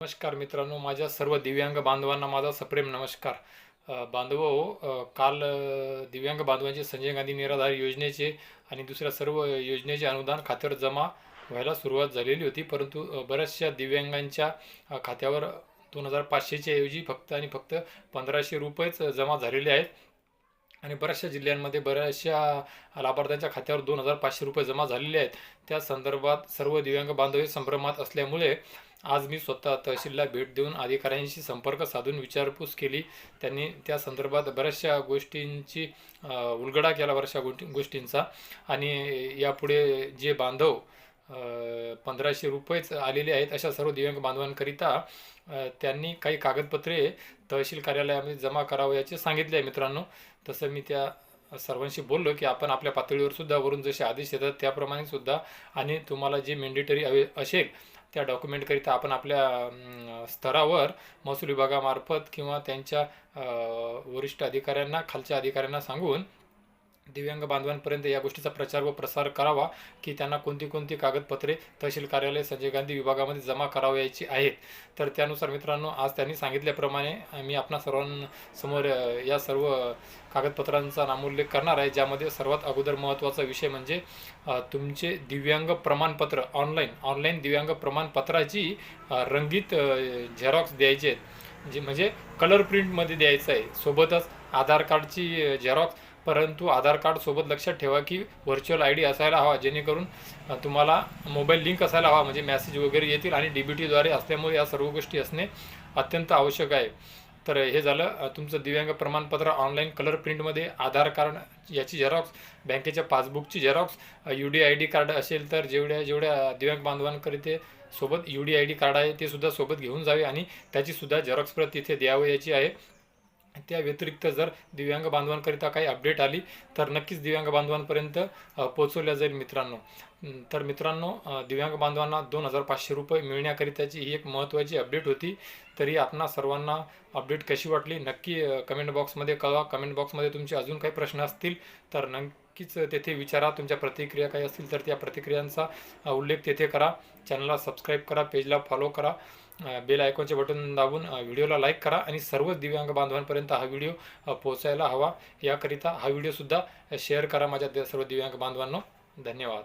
नमस्कार मित्रांनो माझ्या सर्व दिव्यांग बांधवांना माझा सप्रेम नमस्कार. बांधव काल दिव्यांग बांधवांचे संजय गांधी निराधार योजनेचे आणि दुसऱ्या सर्व योजनेचे अनुदान खात्यावर जमा व्हायला सुरुवात झालेली होती. परंतु बऱ्याचशा दिव्यांगांच्या खात्यावर दोन हजार पाचशेच्या ऐवजी फक्त आणि फक्त पंधराशे रुपयेच जमा झालेले आहेत. आणि बऱ्याचशा जिल्ह्यांमध्ये बऱ्याचशा लाभार्थ्यांच्या खात्यावर दोन हजार पाचशे रुपये जमा झालेले आहेत. त्या संदर्भात सर्व दिव्यांग बांधव हे संभ्रमात असल्यामुळे आज मी स्वतः तहसीलला भेट देऊन अधिकाऱ्यांशी संपर्क साधून विचारपूस केली. त्यांनी त्या संदर्भात बऱ्याचशा गोष्टींची उलगडा केला बऱ्याचशा गोष्टी गोष्टींचा. आणि यापुढे जे बांधव पंधराशे रुपयेच आलेले आहेत अशा सर्व दिव्यांग बांधवांकरिता त्यांनी काही कागदपत्रे तहसील कार्यालयामध्ये जमा करावयाचे सांगितले आहे मित्रांनो. तसं मी त्या सर्वांशी बोललो की आपण आपल्या पातळीवर सुद्धा वरून जसे आदेश येतात त्याप्रमाणे सुद्धा आणि तुम्हाला जे मेंडेटरी हवे असेल त्या डॉक्युमेंटकरिता आपण आपल्या स्तरावर महसूल विभागामार्फत किंवा त्यांच्या वरिष्ठ अधिकाऱ्यांना खालच्या अधिकाऱ्यांना सांगून दिव्यांग बांधवांपर्यंत या गोष्टीचा प्रचार व प्रसार करावा की त्यांना कोणती कोणती कागदपत्रे तहसील कार्यालय संजय गांधी विभागामध्ये जमा करावयाची आहेत. तर त्यानुसार मित्रांनो आज त्यांनी सांगितल्याप्रमाणे मी आपणा सर्वांसमोर या सर्व कागदपत्रांचा नामोल्लेख करणार आहे ज्यामध्ये सर्वात अगोदर महत्त्वाचा विषय म्हणजे तुमचे दिव्यांग प्रमाणपत्र ऑनलाईन ऑनलाईन दिव्यांग प्रमाणपत्राची रंगीत झेरॉक्स द्यायचे आहेत. जे म्हणजे कलर प्रिंटमध्ये द्यायचं आहे. सोबतच आधार कार्डची झेरॉक्स परंतु आधार कार्ड सोबत लक्षात ठेवा की व्हर्च्युअल आय डी असायला हवा जेणेकरून तुम्हाला मोबाईल लिंक असायला हवा म्हणजे मॅसेज वगैरे येतील आणि डी बी टीद्वारे असल्यामुळे या सर्व गोष्टी असणे अत्यंत आवश्यक आहे. तर हे झालं तुमचं दिव्यांग प्रमाणपत्र ऑनलाईन कलर प्रिंटमध्ये आधार कार्ड याची झेरॉक्स बँकेच्या पासबुकची xerox U D I D card असेल तर जेवढ्या जेवढ्या दिव्यांग बांधवांकरिते सोबत U D I D card आहे ते सुद्धा सोबत घेऊन जावे आणि त्याची सुद्धा झेरॉक्स प्रत तिथे द्यावं याची आहे. त्या व्यतिरिक्त जर दिव्यांग बांधवांकरिता काही अपडेट आली तर नक्कीच दिव्यांग बांधवांपर्यंत पोचवल्या पोहोचवल्या जाईल मित्रांनो. तर मित्रांनो दिव्यांग बांधवांना दोन हजार पाचशे रुपये मिळण्याकरिताची ही एक महत्त्वाची अपडेट होती. तरी आपणा सर्वांना अपडेट कशी वाटली नक्की कमेंट बॉक्समध्ये कळवा. कमेंट बॉक्समध्ये तुमचे अजून काही प्रश्न असतील तर नक्कीच तेथे विचारा. तुमच्या प्रतिक्रिया काही असतील तर त्या प्रतिक्रियांचा उल्लेख तेथे करा. चॅनलला सबस्क्राईब करा पेजला फॉलो करा. बेल आयकॉनचे बटन दाबून व्हिडिओला लाईक करा आणि सर्व दिव्यांग बांधवांपर्यंत हा व्हिडिओ पोचायला पोहोचायला हवा. याकरिता हा व्हिडिओसुद्धा शेअर करा माझ्या सर्व दिव्यांग बांधवांनो. धन्यवाद.